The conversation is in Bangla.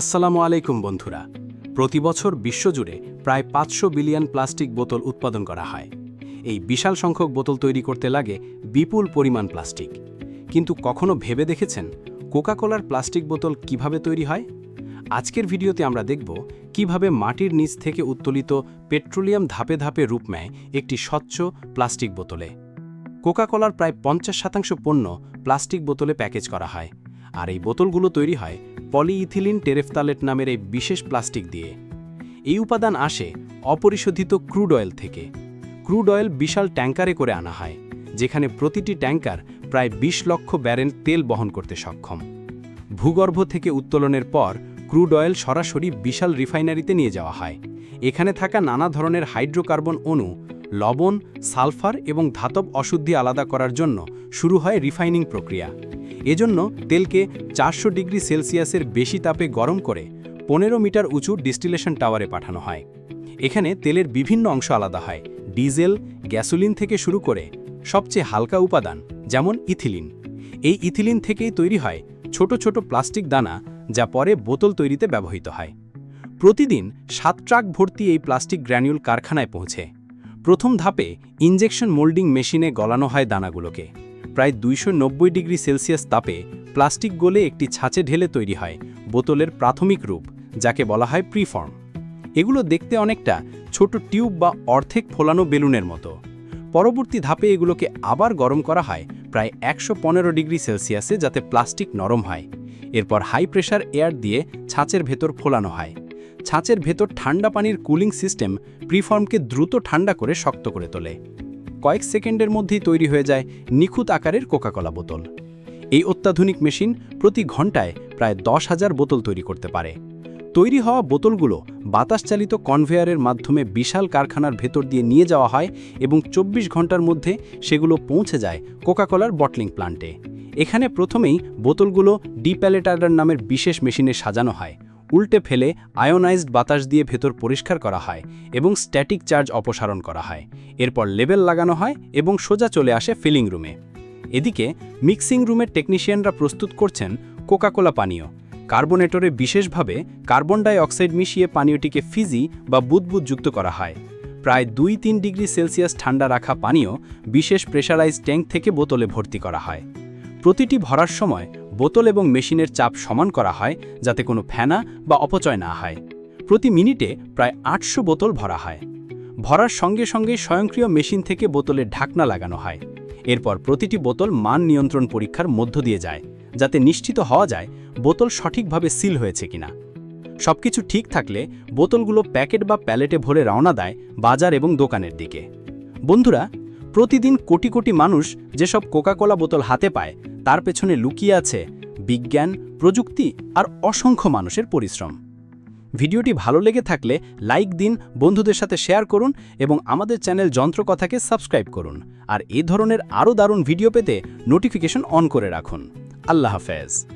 আসসালামু আলাইকুম বন্ধুরা। প্রতি বছর বিশ্বজুড়ে প্রায় পাঁচশো বিলিয়ন প্লাস্টিক বোতল উৎপাদন করা হয়। এই বিশাল সংখ্যক বোতল তৈরি করতে লাগে বিপুল পরিমাণ প্লাস্টিক। কিন্তু কখনো ভেবে দেখেছেন কোকাকোলার প্লাস্টিক বোতল কীভাবে তৈরি হয়? আজকের ভিডিওতে আমরা দেখব কীভাবে মাটির নিচ থেকে উত্তোলিত পেট্রোলিয়াম ধাপে ধাপে রূপ নেয় একটি স্বচ্ছ প্লাস্টিক বোতলে। কোকাকোলার প্রায় পঞ্চাশ শতাংশ পণ্য প্লাস্টিক বোতলে প্যাকেজ করা হয়। আর এই বোতলগুলো তৈরি হয় পলিইথিলিন টেরেফতালেট নামের এই বিশেষ প্লাস্টিক দিয়ে। এই উপাদান আসে অপরিশোধিত ক্রুড অয়েল থেকে। ক্রুড অয়েল বিশাল ট্যাঙ্কারে করে আনা হয়, যেখানে প্রতিটি ট্যাঙ্কার প্রায় ২০ লক্ষ ব্যারেল তেল বহন করতে সক্ষম। ভূগর্ভ থেকে উত্তোলনের পর ক্রুড অয়েল সরাসরি বিশাল রিফাইনারিতে নিয়ে যাওয়া হয়। এখানে থাকা নানা ধরনের হাইড্রোকার্বন অণু, লবণ, সালফার এবং ধাতব অশুদ্ধি আলাদা করার জন্য শুরু হয় রিফাইনিং প্রক্রিয়া। এজন্য তেলকে চারশো ডিগ্রি সেলসিয়াসের বেশি তাপে গরম করে পনেরো মিটার উঁচু ডিস্টিলেশন টাওয়ারে পাঠানো হয়। এখানে তেলের বিভিন্ন অংশ আলাদা হয়, ডিজেল, গ্যাসোলিন থেকে শুরু করে সবচেয়ে হালকা উপাদান যেমন ইথিলিন। এই ইথিলিন থেকেই তৈরি হয় ছোট ছোট প্লাস্টিক দানা যা পরে বোতল তৈরিতে ব্যবহৃত হয়। প্রতিদিন সাত ট্রাক ভর্তি এই প্লাস্টিক গ্র্যানিউল কারখানায় পৌঁছে। প্রথম ধাপে ইনজেকশন মোল্ডিং মেশিনে গলানো হয় দানাগুলোকে। প্রায় দুইশো নব্বই ডিগ্রি সেলসিয়াস তাপে প্লাস্টিক গলে একটি ছাঁচে ঢেলে তৈরি হয়, বোতলের প্রাথমিক রূপ, যাকে বলা হয় প্রিফর্ম। এগুলো দেখতে অনেকটা ছোট টিউব বা অর্ধেক ফোলানো বেলুনের মতো। পরবর্তী ধাপে এগুলোকে আবার গরম করা হয় প্রায় একশো পনেরো ডিগ্রি সেলসিয়াসে যাতে প্লাস্টিক নরম হয়। এরপর হাই প্রেশার এয়ার দিয়ে ছাঁচের ভেতর ফোলানো হয়। ছাঁচের ভেতর ঠান্ডা পানির কুলিং সিস্টেম প্রিফর্মকে দ্রুত ঠান্ডা করে শক্ত করে তোলে। কয়েক সেকেন্ডের মধ্যেই তৈরি হয়ে যায় নিখুঁত আকারের কোকাকোলা বোতল। এই অত্যাধুনিক মেশিন প্রতি ঘন্টায় প্রায় দশ হাজার বোতল তৈরি করতে পারে। তৈরি হওয়া বোতলগুলো বাতাসচালিত কনভেয়ারের মাধ্যমে বিশাল কারখানার ভেতর দিয়ে নিয়ে যাওয়া হয় এবং ২৪ ঘণ্টার মধ্যে সেগুলো পৌঁছে যায় কোকাকোলার বটলিং প্লান্টে। এখানে প্রথমেই বোতলগুলো ডিপ্যালেটার নামের বিশেষ মেশিনে সাজানো হয়। উল্টে ফেলে আয়োনাইজড বাতাস দিয়ে ভেতর পরিষ্কার করা হয় এবং স্ট্যাটিক চার্জ অপসারণ করা হয়। এরপর লেবেল লাগানো হয় এবং সোজা চলে আসে ফিলিং রুমে। এদিকে মিক্সিং রুমের টেকনিশিয়ানরা প্রস্তুত করছেন কোকাকোলা পানীয়। কার্বোনেটরে বিশেষভাবে কার্বন ডাই অক্সাইড মিশিয়ে পানীয়টিকে ফিজি বা বুদবুদ যুক্ত করা হয়। প্রায় দুই তিন ডিগ্রি সেলসিয়াস ঠান্ডা রাখা পানীয় বিশেষ প্রেশারাইজ ট্যাঙ্ক থেকে বোতলে ভর্তি করা হয়। প্রতিটি ভরার সময় বোতল এবং মেশিনের চাপ সমান করা হয় যাতে কোনো ফেনা বা অপচয় না হয়। প্রতি মিনিটে প্রায় আটশো বোতল ভরা হয়। ভরার সঙ্গে সঙ্গে স্বয়ংক্রিয় মেশিন থেকে বোতলের ঢাকনা লাগানো হয়। এরপর প্রতিটি বোতল মান নিয়ন্ত্রণ পরীক্ষার মধ্য দিয়ে যায়, যাতে নিশ্চিত হওয়া যায় বোতল সঠিকভাবে সিল হয়েছে কিনা। সবকিছু ঠিক থাকলে বোতলগুলো প্যাকেট বা প্যালেটে ভরে রওনা দেয় বাজার এবং দোকানের দিকে। বন্ধুরা, প্রতিদিন কোটি কোটি মানুষ যেসব কোকাকোলা বোতল হাতে পায় তার পেছনে লুকিয়ে আছে বিজ্ঞান, প্রযুক্তি আর অসংখ্য মানুষের পরিশ্রম। ভিডিওটি ভালো লেগে থাকলে লাইক দিন, বন্ধুদের সাথে শেয়ার করুন এবং আমাদের চ্যানেল যন্ত্রকথাকে সাবস্ক্রাইব করুন। আর এ ধরনের আরও দারুণ ভিডিও পেতে নোটিফিকেশন অন করে রাখুন। আল্লাহ হাফেজ।